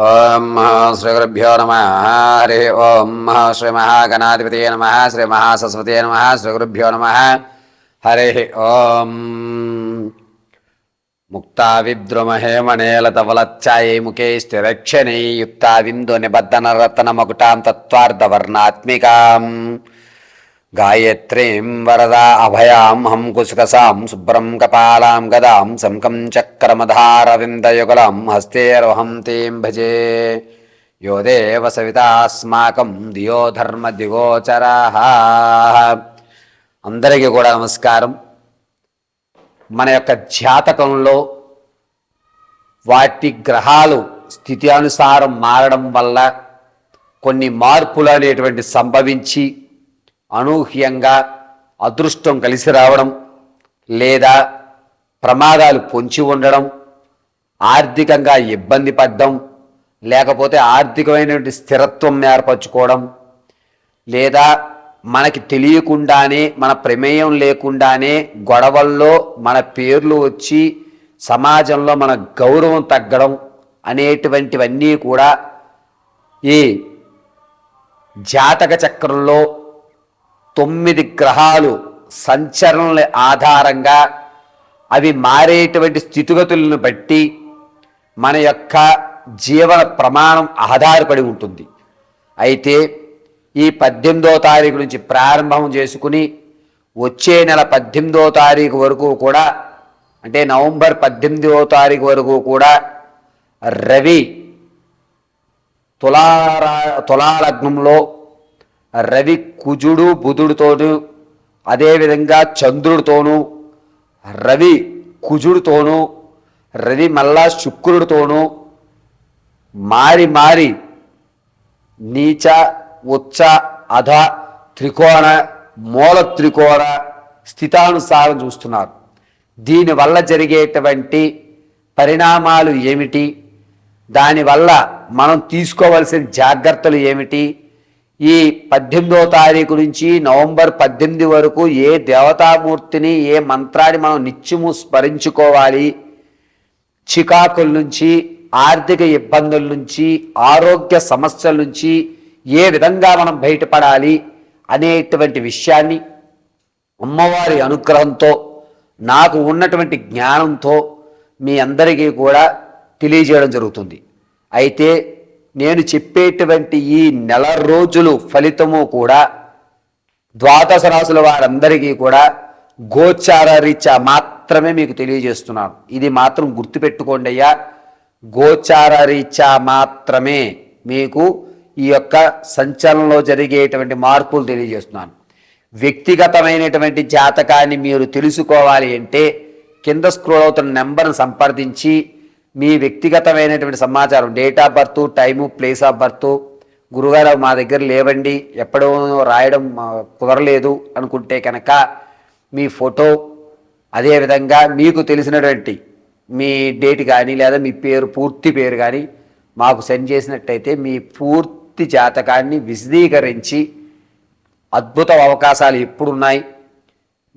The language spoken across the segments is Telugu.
ఓం శ్రీగురుభ్యో నమ. హరి ఓం శ్రీ మహాగణాధిపతి నమ. శ్రీ మహాసరస్వతి నమ. శ్రీగురుభ్యో నమ. హరి ఓం. ముక్తా విద్రుమహేమణేలతవలచ్చాయై ముఖే స్థిరక్షణై యుక్తావిందు నిబద్ధన రత్న మకుటాం తత్వార్ధవర్ణాత్మికాం. గాయత్రీం వరదా అభయాం హం కుశకసాం శుభ్రం కపాలాం గదాం శంకం చక్రమధారవిందయుగలం హస్తేర్వహం తీం భజే. యో దేవ సవితాస్మాకం దియో ధర్మ దిగోచరా. అందరికీ కూడా నమస్కారం. మన యొక్క జాతకంలో వాటి గ్రహాలు స్థితి అనుసారం మారడం వల్ల కొన్ని మార్పులు అనేటువంటి సంభవించి అనూహ్యంగా అదృష్టం కలిసి రావడం లేదా ప్రమాదాలు పొంచి ఉండడం ఆర్థికంగా ఇబ్బంది పడ్డం లేకపోతే ఆర్థికమైనటువంటి స్థిరత్వం ఏర్పరచుకోవడం లేదా మనకి తెలియకుండానే మన ప్రమేయం లేకుండానే గొడవల్లో మన పేర్లు వచ్చి సమాజంలో మన గౌరవం తగ్గడం అనేటువంటివన్నీ కూడా ఈ జాతక చక్రంలో తొమ్మిది గ్రహాలు సంచరణల ఆధారంగా అవి మారేటువంటి స్థితిగతులను బట్టి మన యొక్క జీవన ప్రమాణం ఆధారపడి ఉంటుంది. అయితే ఈ పద్దెనిమిదో తారీఖు నుంచి ప్రారంభం చేసుకుని వచ్చే నెల పద్దెనిమిదో తారీఖు వరకు కూడా అంటే నవంబర్ పద్దెనిమిదవ తారీఖు వరకు కూడా రవి తులారా తులాలగ్నంలో రవి కుజుడు బుధుడితోనూ అదేవిధంగా చంద్రుడితోనూ రవి కుజుడితోనూ రవి మళ్ళా శుక్రుడితోనూ మారి మారి నీచ ఉచ్చ అధ త్రికోణ మూల త్రికోణ స్థితానుసారం చూస్తున్నారు. దీనివల్ల జరిగేటువంటి పరిణామాలు ఏమిటి? దానివల్ల మనం తీసుకోవలసిన జాగ్రత్తలు ఏమిటి? ఈ పద్దెనిమిదో తారీఖు నుంచి నవంబర్ పద్దెనిమిది వరకు ఏ దేవతామూర్తిని ఏ మంత్రాన్ని మనం నిత్యము స్మరించుకోవాలి? చికాకుల నుంచి ఆర్థిక ఇబ్బందుల నుంచి ఆరోగ్య సమస్యల నుంచి ఏ విధంగా మనం బయటపడాలి అనేటువంటి విషయాన్ని అమ్మవారి అనుగ్రహంతో నాకు ఉన్నటువంటి జ్ఞానంతో మీ అందరికీ కూడా తెలియజేయడం జరుగుతుంది. అయితే నేను చెప్పేటువంటి ఈ నెల రోజులు ఫలితము కూడా ద్వాదశ రాసుల వారందరికీ కూడా గోచార రీత్యా మాత్రమే మీకు తెలియజేస్తున్నాను. ఇది మాత్రం గుర్తుపెట్టుకోండి అయ్యా. గోచార రీత్యా మాత్రమే మీకు ఈ యొక్క సంచలనంలో జరిగేటువంటి మార్పులు తెలియజేస్తున్నాను. వ్యక్తిగతమైనటువంటి జాతకాన్ని మీరు తెలుసుకోవాలి అంటే కింద స్క్రోల్ అవుతున్న నెంబర్ను సంప్రదించి మీ వ్యక్తిగతమైనటువంటి సమాచారం date of birth time place of birth గురుగారు మా దగ్గర లేవండి ఎప్పుడో రాయడం కుదరలేదు అనుకుంటే కనుక మీ ఫోటో అదేవిధంగా మీకు తెలిసినటువంటి మీ డేట్ కానీ లేదా మీ పేరు పూర్తి పేరు కానీ మాకు సెండ్ చేసినట్టయితే మీ పూర్తి జాతకాన్ని విశదీకరించి అద్భుత అవకాశాలు ఎప్పుడున్నాయి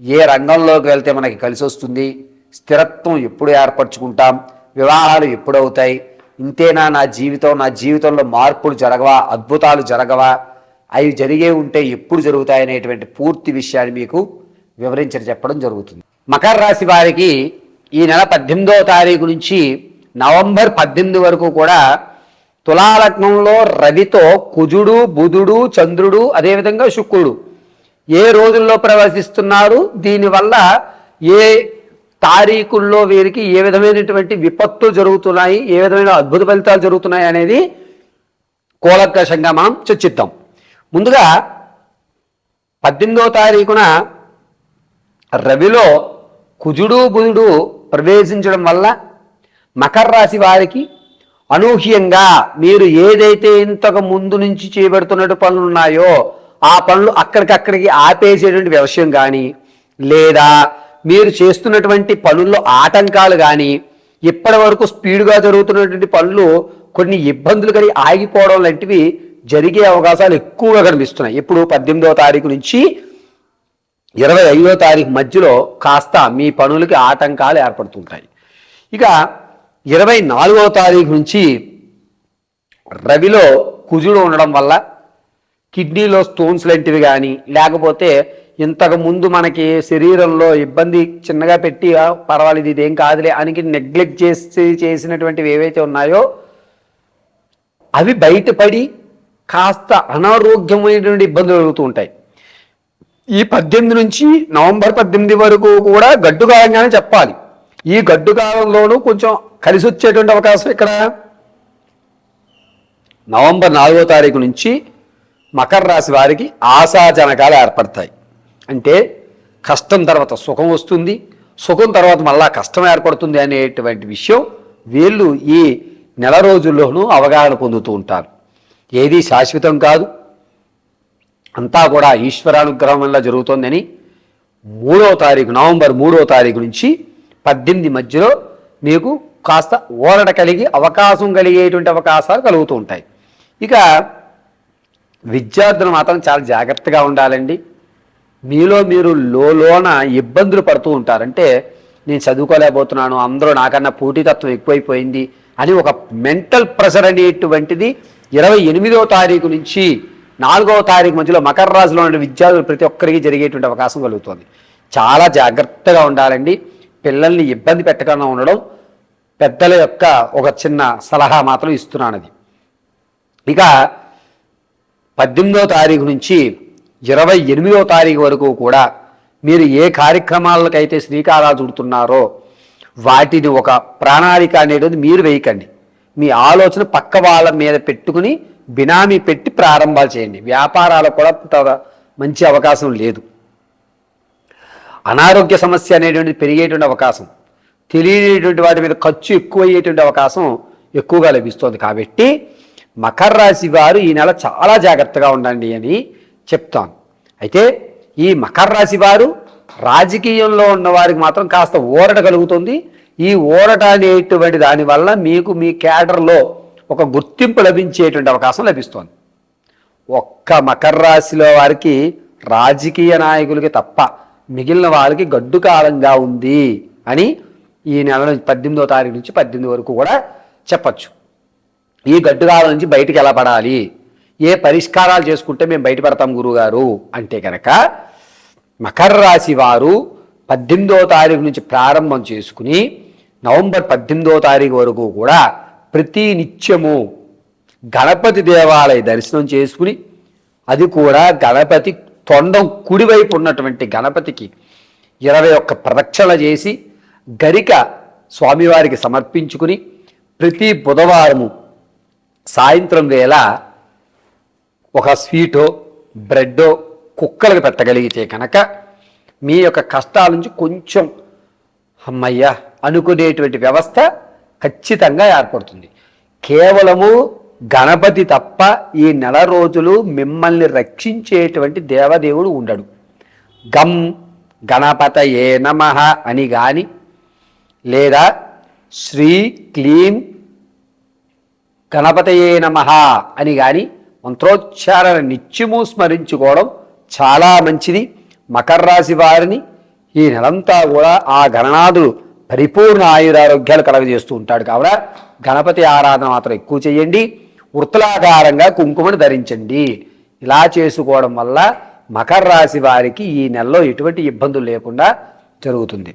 ఏ రంగంలోకి వెళ్తే మనకి కలిసి వస్తుంది స్థిరత్వం ఎప్పుడు ఏర్పరచుకుంటాం వివాహాలు ఎప్పుడు అవుతాయి ఇంతేనా నా జీవితం? నా జీవితంలో మార్పులు జరగవా? అద్భుతాలు జరగవా? అవి జరిగే ఉంటే ఎప్పుడు జరుగుతాయి అనేటువంటి పూర్తి విషయాన్ని మీకు వివరించి చెప్పడం జరుగుతుంది. మకర రాశి వారికి ఈ నెల పద్దెనిమిదవ తారీఖు నుంచి నవంబర్ పద్దెనిమిది వరకు కూడా తులాలగ్నంలో రవితో కుజుడు బుధుడు చంద్రుడు అదేవిధంగా శుక్రుడు ఏ రోజుల్లో ప్రవేశిస్తున్నారు? దీనివల్ల ఏ తారీఖుల్లో వీరికి ఏ విధమైనటువంటి విపత్తులు జరుగుతున్నాయి ఏ విధమైన అద్భుత ఫలితాలు జరుగుతున్నాయి అనేది కూలంకషంగా మనం చర్చిద్దాం. ముందుగా పద్దెనిమిదవ తారీఖున రవిలో కుజుడు బుధుడు ప్రవేశించడం వల్ల మకర రాశి వారికి అనూహ్యంగా మీరు ఏదైతే ఇంతకు ముందు నుంచి చేయబడుతున్నట్టు పనులు ఉన్నాయో ఆ పనులు అక్కడికక్కడికి ఆపేసేటువంటి విషయం కానీ లేదా మీరు చేస్తున్నటువంటి పనుల్లో ఆటంకాలు కానీ ఇప్పటి వరకు స్పీడ్గా జరుగుతున్నటువంటి పనులు కొన్ని ఇబ్బందులు కానీ ఆగిపోవడం లాంటివి జరిగే అవకాశాలు ఎక్కువగా కనిపిస్తున్నాయి. ఇప్పుడు పద్దెనిమిదవ తారీఖు నుంచి ఇరవై ఐదో తారీఖు మధ్యలో కాస్త మీ పనులకి ఆటంకాలు ఏర్పడుతుంటాయి. ఇక ఇరవై నాలుగవ తారీఖు నుంచి రవిలో కుజుడు ఉండడం వల్ల కిడ్నీలో స్టోన్స్ లాంటివి కానీ లేకపోతే ఇంతకు ముందు మనకి శరీరంలో ఇబ్బంది చిన్నగా పెట్టి పర్వాలేదు ఇదేం కాదులే అని నెగ్లెక్ట్ చేసి చేసినటువంటివి ఏవైతే ఉన్నాయో అవి బయటపడి కాస్త అనారోగ్యమైనటువంటి ఇబ్బందులు కలుగుతూ ఉంటాయి. ఈ పద్దెనిమిది నుంచి నవంబర్ పద్దెనిమిది వరకు కూడా గడ్డు కాలంగానే చెప్పాలి. ఈ గడ్డు కాలంలోనూ కొంచెం కలిసి వచ్చేటువంటి అవకాశం ఇక్కడ నవంబర్ నాలుగో తారీఖు నుంచి మకర రాశి వారికి ఆశాజనకాలు ఏర్పడతాయి. అంటే కష్టం తర్వాత సుఖం వస్తుంది సుఖం తర్వాత మళ్ళా కష్టం ఏర్పడుతుంది అనేటువంటి విషయం వీళ్ళు ఈ నెల రోజుల్లోనూ అవగాహన పొందుతూ ఉంటారు. ఏది శాశ్వతం కాదు. అంతా కూడా ఈశ్వరానుగ్రహం వల్ల జరుగుతోందని మూడో తారీఖు నవంబర్ మూడో తారీఖు నుంచి పద్దెనిమిది మధ్యలో మీకు కాస్త ఓరట కలిగి అవకాశం కలిగేటువంటి అవకాశాలు కలుగుతూ ఉంటాయి. ఇక విద్యార్థులు మాత్రం చాలా జాగ్రత్తగా ఉండాలండి. మీలో మీరు లోన ఇబ్బందులు పడుతూ ఉంటారంటే నేను చదువుకోలేకపోతున్నాను అందరూ నాకన్నా పోటీతత్వం ఎక్కువైపోయింది అని ఒక మెంటల్ ప్రెషర్ అనేటువంటిది ఇరవై ఎనిమిదో తారీఖు నుంచి నాలుగవ తారీఖు మధ్యలో మకర రాశిలో ఉన్న విద్యార్థులు ప్రతి ఒక్కరికి జరిగేటువంటి అవకాశం కలుగుతుంది. చాలా జాగ్రత్తగా ఉండాలండి. పిల్లల్ని ఇబ్బంది పెట్టకుండా ఉండడం పెద్దల యొక్క ఒక చిన్న సలహా మాత్రం ఇస్తున్నాను అది. ఇక పద్దెనిమిదో తారీఖు నుంచి ఇరవై ఎనిమిదో తారీఖు వరకు కూడా మీరు ఏ కార్యక్రమాలకైతే శ్రీకారాలు చుడుతున్నారో వాటిని ఒక ప్రణాళిక అనేటువంటి మీరు వేయకండి. మీ ఆలోచన పక్క వాళ్ళ మీద పెట్టుకుని బినామీ పెట్టి ప్రారంభాలు చేయండి. వ్యాపారాలకు కూడా త- మంచి అవకాశం లేదు. అనారోగ్య సమస్య అనేటువంటిది పెరిగేటువంటి అవకాశం తెలియనటువంటి వాటి మీద ఖర్చు ఎక్కువ అయ్యేటువంటి అవకాశం ఎక్కువగా లభిస్తుంది. కాబట్టి మకర రాశి వారు ఈ నెల చాలా జాగ్రత్తగా ఉండండి అని చెప్తాను. అయితే ఈ మకర రాశి వారు రాజకీయంలో ఉన్నవారికి మాత్రం కాస్త ఊరట కలుగుతుంది. ఈ ఊరట అనేటువంటి దానివల్ల మీకు మీ క్యాడర్లో ఒక గుర్తింపు లభించేటువంటి అవకాశం లభిస్తోంది. ఒక్క మకర రాశిలో వారికి రాజకీయ నాయకులకి తప్ప మిగిలిన వాళ్ళకి గడ్డు కాలంగా ఉంది అని ఈ నెల నుంచి పద్దెనిమిదో తారీఖు నుంచి పద్దెనిమిది వరకు కూడా చెప్పచ్చు. ఈ గడ్డు కాలం నుంచి బయటికి ఎలా పడాలి? ఏ పరిష్కారాలు చేసుకుంటే మేము బయటపడతాం గురుగారు? అంటే కనుక మకర రాశి వారు పద్దెనిమిదో తారీఖు నుంచి ప్రారంభం చేసుకుని నవంబర్ పద్దెనిమిదో తారీఖు వరకు కూడా ప్రతి నిత్యము గణపతి దేవాలయ దర్శనం చేసుకుని అది కూడా గణపతి తొండం కుడివైపు ఉన్నటువంటి గణపతికి ఇరవై ఒక్క ప్రదక్షిణ చేసి గరిక స్వామివారికి సమర్పించుకుని ప్రతి బుధవారము సాయంత్రం వేళ ఒక స్వీటో బ్రెడ్డో కుక్కలకు పెట్టగలిగితే కనుక మీ యొక్క కష్టాల నుంచి కొంచెం అమ్మయ్యా అనుకునేటువంటి వ్యవస్థ ఖచ్చితంగా ఏర్పడుతుంది. కేవలము గణపతి తప్ప ఈ నెల రోజులు మిమ్మల్ని రక్షించేటువంటి దేవదేవుడు ఉండడు. గమ్ గణపత ఏ నమ అని కానీ లేదా శ్రీ క్లీం గణపతయే నమ అని కానీ మంత్రోచ్చారణ నిత్యము స్మరించుకోవడం చాలా మంచిది. మకర రాశి వారిని ఈ నెలంతా కూడా ఆ గణనాథుడు పరిపూర్ణ ఆయురారోగ్యాలు కలగజేస్తూ ఉంటాడు కావున గణపతి ఆరాధన మాత్రం ఎక్కువ చేయండి. వృత్తులాకారంగా కుంకుమను ధరించండి. ఇలా చేసుకోవడం వల్ల మకర రాశి వారికి ఈ నెలలో ఎటువంటి ఇబ్బందులు లేకుండా జరుగుతుంది.